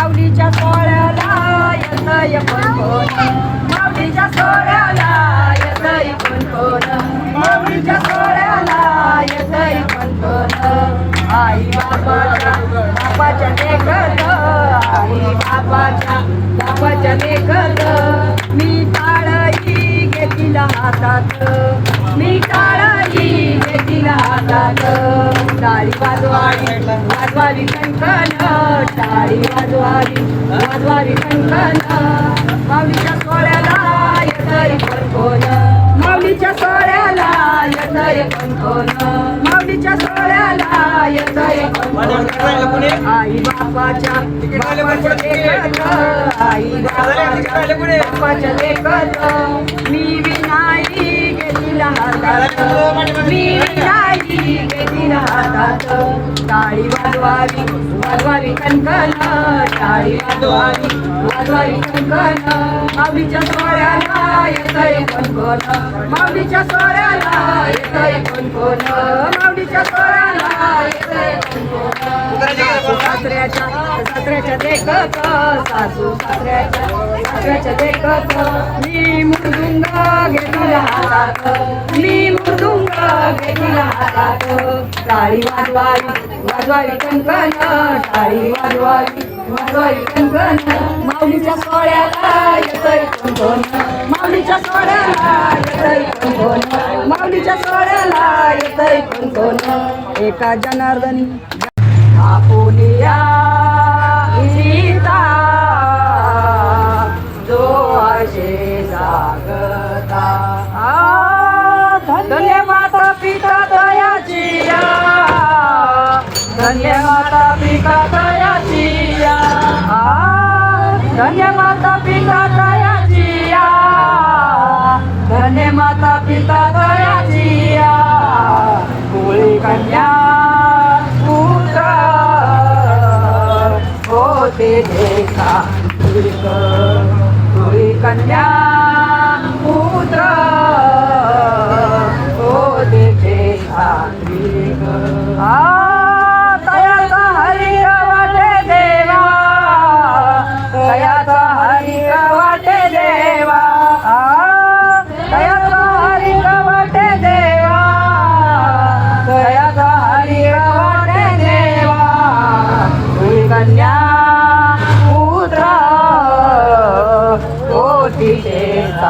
माऊलीच्या सोहळ्याला येतय पण कोण? माऊलीच्या सोहळ्याला येतय पण कोण? माऊलीच्या सोहळ्याला येतय पण कोण? आई बाबाच्या बाबाच्या लेखत आई बाबाच्या बाबाच्या लेखत मी टाळी घेतील हातात. मी टाळी घेतील हातात. टाळी वाजवावी वाजवावी कंकण टाळी वाजवावी वाजवावी कंकण माऊलीच्या सोहळ्याला येतय पण कोण माऊलीच्या सोहळ्याला पण कोण माऊलीच्या सोहळ्याला पण कोण? आई लेकरं, आई बाबाच्या लेकरं, मी विनाई घेतील हातात मी विनाई घेतील हातात टाळी वाजवावी वाजवावी कणकण टाळी वाजवावी वाजवावी कणकण मावीच्या सोहळ्याला येतय कोण कोण? मावीच्या सोहळ्याला येतय कोण कोण माऊलीच्या सोहळ्याला सासऱ्याच्या सासऱ्याच्या देखत सासू सासऱ्याच्या सासऱ्याच्या देखत मी मृदुंग घेतील हातात मी मृदुंग घेतील हातात टाळी वाजवावी वाजवावी कंकण टाळी वाजवावी वाजवावी कंकण माऊलीच्या सोळ्याला येतय कोण माऊलीच्या सोळ्याला येतय कोण माऊलीच्या सोळ्या येतय कोण कोण एका जनार्दनी. आपुलिया सीता जो असे जागता. धन्य माता पिता दयाची जिया धन्य माता पिता दयाची आ, धन्य माता पिता दयाची जिया धन्य माता पिता कन्या पुत्र। होते देखा कोळी कन्या पुत्र। होते देखा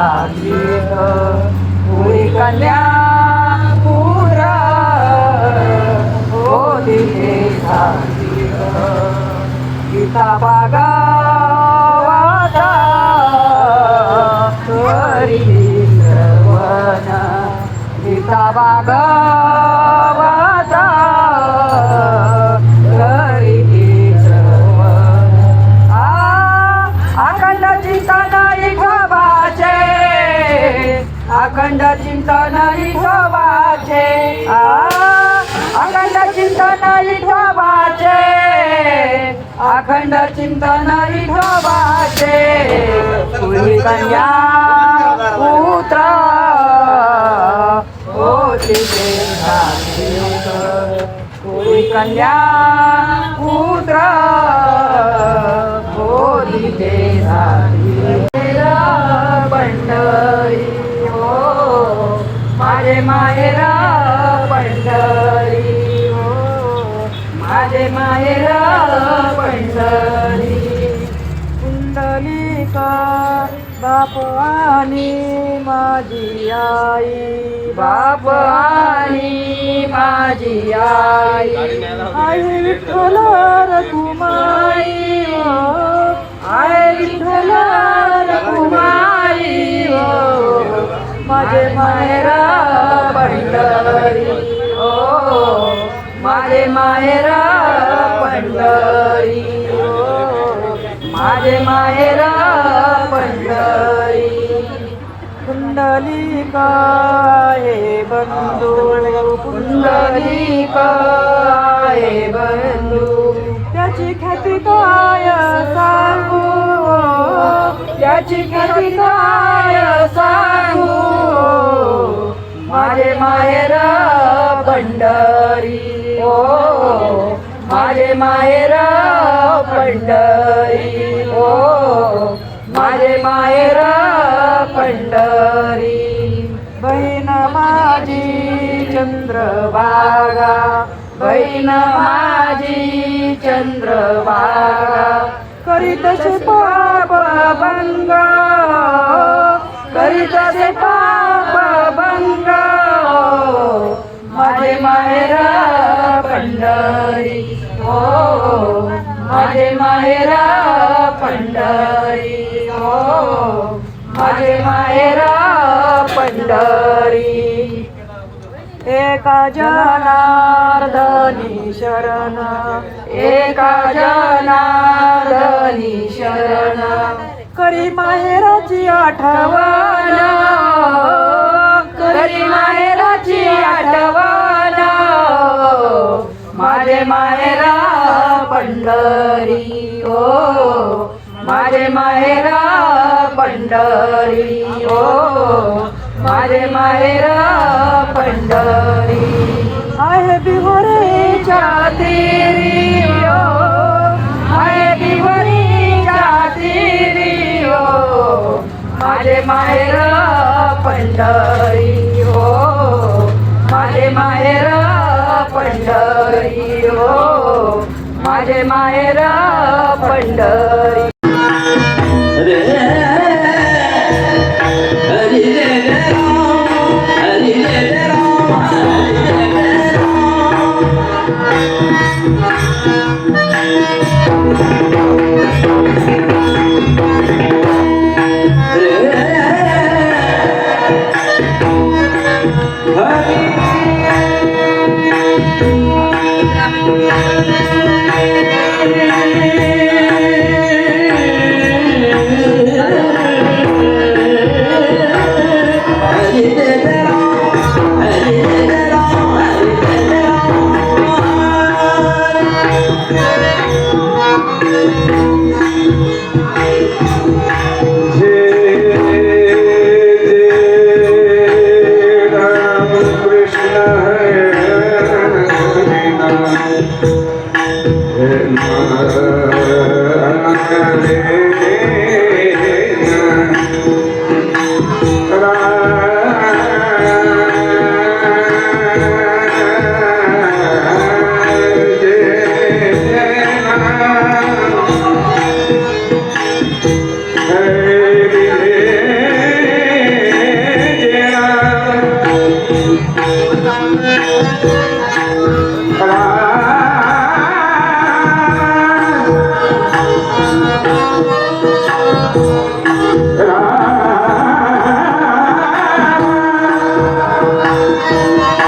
कोटीचे साक्षीक कन्या पुत्र कोटीचे गीता बागा अखंड चिंतन इठोबाचे तुझी कन्या पुत्र. होती तुझी कन्या पुत्र होते पंढरी. हो माझे माहेरा माझे माहेर पंढरी. कुंडलिका बाप आणि माझी आई. बाप आणि माझी आई. आई विठ्ठल रघुमाई. आई विठ्ठल रघुमाई. माझे माहेर पंढरी. हो माझे माहेर पंढरी. माझे माहेर पंढरी. कुंडलिका हे बंधू कुंडलिका हे बंधू. त्याची ख्याती काय सांगू? त्याची ख्याती काय सांगू? माझे माहेर पंढरी. माझे मायराव पंढरी. ओ माझे मायराव पंढरी. बहीण माझी चंद्र बागा बहीण माझी चंद्र बागा करीत पाप बंगा. करीत पाप पंढरी. हो माझे माहेरा पंढरी. हो माझे माहेरा पंढरी. एका जनार्दनी शरण. एका जनार्दनी शरण. करी माहेराची आठवण. करी माहेराची आठवण. माझे माहेरा पंढरी ओ. माझे माहेरा पंढरी ओ. माझे माहेरा पंढरी. आहे बिहोरेच्या तेरी ओ. आहे बिहोरीच्या तेरी ओ. माझे माहेरा पंढरी ओ. माझे माहेरा पंढरी हो. माझे माहेर पंढरी. हरे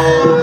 Oh.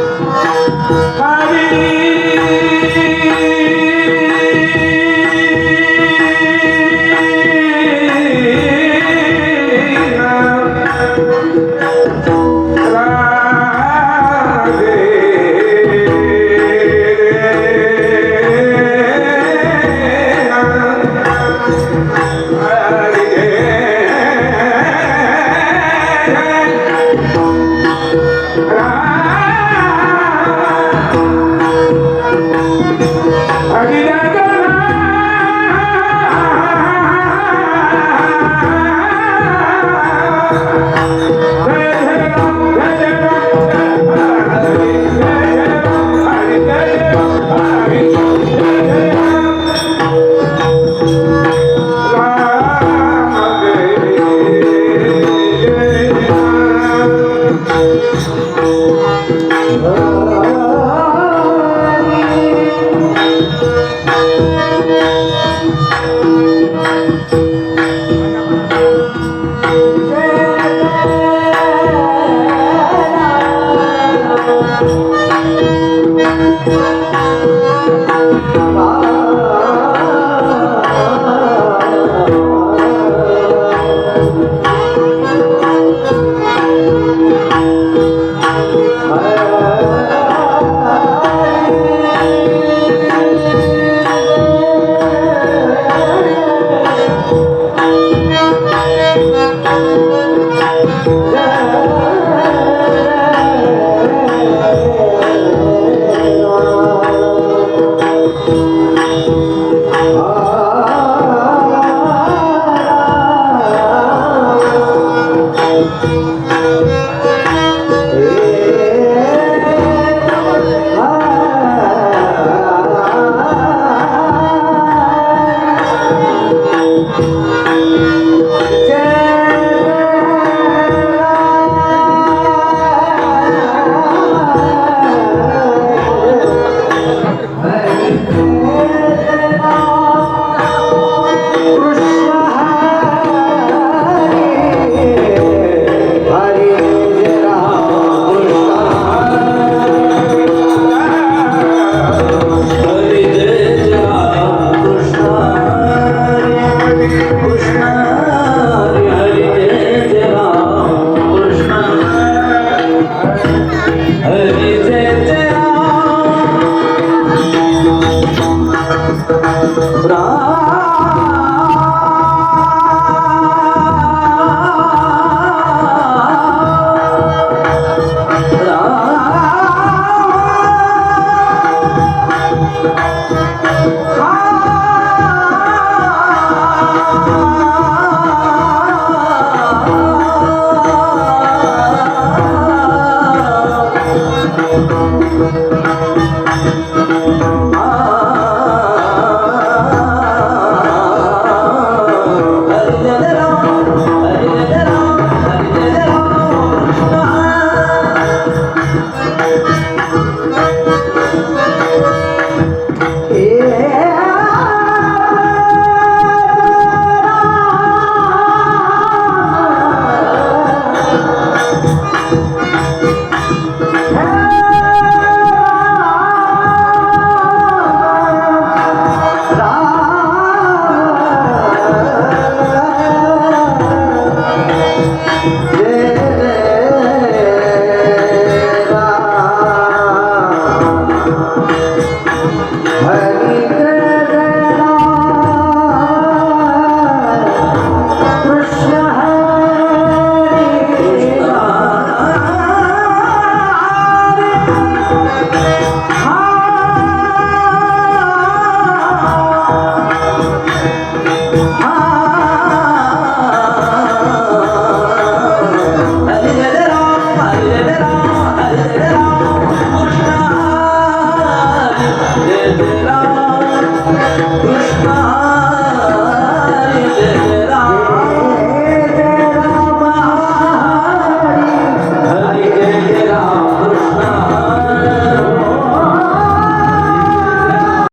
Brahma.